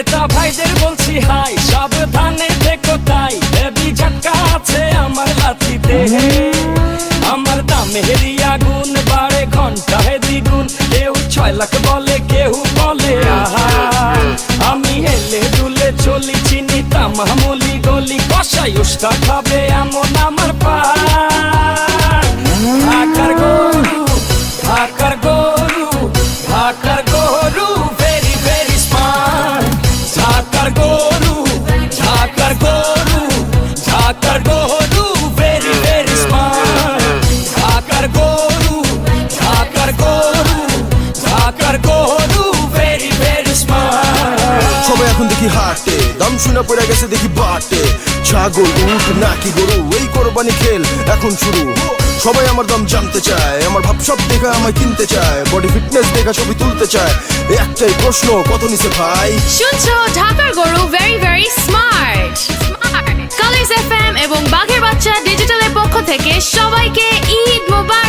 ক্রেতা ভাইদের বলছি হাই, সাবধানে দেখো তাই। দেবী ঝাক্কা আছে আমার লাঠিতে আমার দামের আগুন বাড়ে ঘন্টায় দ্বিগুণ কেউ ছয় লাখ বলে, কেউ বলে, আহা। আমি হেলে দুলে চলি, চিনি তামামলি গলি। কষাই উস্তা খাবে এমন আমার পা। ঢাকার ভেরি ভেরি স্মার্ট সবাই এখন দেখি হাটে দাম শুনে পড়ে গেছে দেখি বাটে। ছাগল উঠ নাকি গরু এই কোরবানি খেল এখন শুরু। সবাই আমার দাম জানতে চায় আমার ভাব সব দেখা আমায় কিনতে চায় বডি ফিটনেস দেখা ছবি তুলতে চায়। একটাই প্রশ্ন কত নিছে ভাই? শুনছো ঢাকার গরু ভেরি ভেরি স্মার্ট কালিজ এফএম এবং বাঘের বাচ্চা ডিজিটালের পক্ষ থেকে সবাইকে ঈদ মোবারক।